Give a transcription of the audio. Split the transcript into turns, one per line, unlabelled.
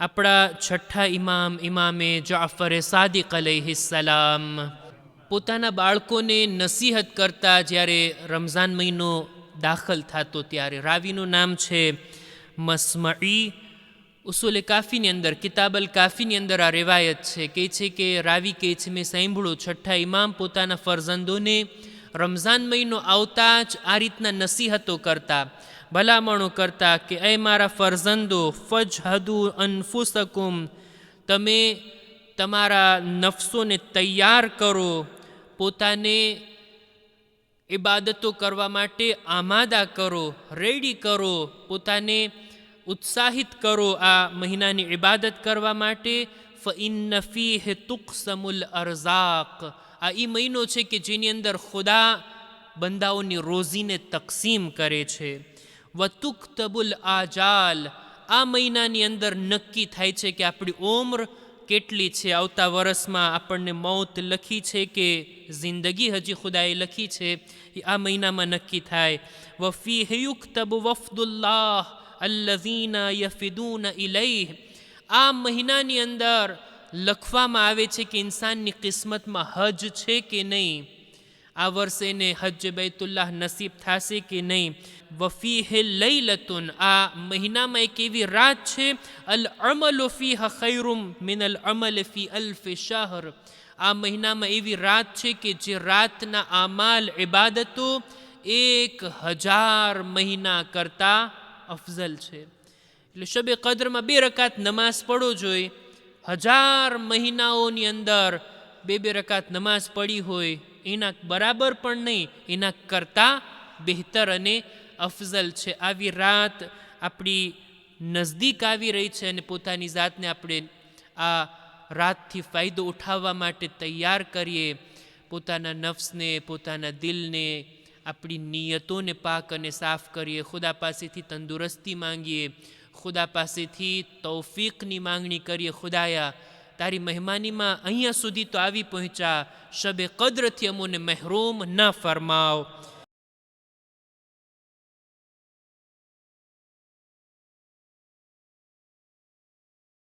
આપણા છઠ્ઠા ઇમામ, ઇમામે જાફરે સાદિક સલામ પોતાના બાળકોને નસીહત કરતા જ્યારે રમઝાન મહિનો દાખલ થતો ત્યારે. રાવીનું નામ છે મસમઈ. ઉસુલે કાફીની અંદર કિતાબલ કાફીની અંદર આ રેવાયત છે. કે છે કે, રાવી કહે છે, મેં સાંભળ્યું, છઠ્ઠા ઇમામ પોતાના ફરજંદોને રમઝાન મહિનો આવતા જ આ રીતના નસીહતો કરતા, ભલામણો કરતા કે, એ મારા ફરઝંદો ફજ હદુ અનફુસકુમ, તમે તમારા નફસોને તૈયાર કરો, પોતાને ઇબાદતો કરવા માટે આમાદા કરો, રેડી કરો, પોતાને ઉત્સાહિત કરો આ મહિનાની ઇબાદત કરવા માટે ફઇન હે તુકસમુલ અરઝાક. આ એ મહિનો છે કે જેની અંદર ખુદા બંદાઓની રોઝીને તકસીમ કરે છે. વતુક્તબુલ આજાલ. આ મહિનાની અંદર નક્કી થાય છે કે આપણી ઉંમર કેટલી છે? આવતા વર્ષમાં આપણને મૌત લખી છે કે જિંદગી હજી ખુદાએ લખી છે? એ આ મહિનામાં નક્કી થાય. વફી હયુક્તબ વફદુલ્લાહ અલ્લઝીના યફિદુન ઇલૈહ. આ મહિનાની અંદર લખવામાં આવે છે કે ઇન્સાનની કિસ્મતમાં હજ છે કે નહીં? આ વર્ષે એને હજ બૈતુલ્લાહ નસીબ થશે કે નહીં? વફી હે લઈ લતુન આ મહિનામાં એક એવી રાત છે, અલ અમલ ફી ખૈરુમ મિન અલ અમલ ફી અલ્ફ શાહર. આ મહિનામાં એવી રાત છે કે જે રાતના આમાલ ઇબાદતો એક હજાર મહિના કરતાં અફઝલ છે. એટલે શબે કદરમાં બે રકાત નમાઝ પડો જોઈએ હજાર મહિનાઓની અંદર બે બે રકાત નમાઝ પડી હોય, એના બરાબર પણ નહીં, એના કરતાં બહેતર અને અફઝલ છે. આવી રાત આપણી નજદીક આવી રહી છે અને પોતાની જાતને આપણે આ રાતથી ફાયદો ઉઠાવવા માટે તૈયાર કરીએ. પોતાના નફ્સને, પોતાના દિલને આપણી નિયતોને પાક અને સાફ કરીએ, ખુદા પાસેથી તંદુરસ્તી માંગીએ, ખુદા પાસેથી તૌફીકની માંગણી કરીએ. ખુદાયા, તારી મહેમાનીમાં અહીંયા સુધી તો આવી પહોંચ્યા. શબે કદરથી અમોને મહેરૂમ ન ફરમાવ.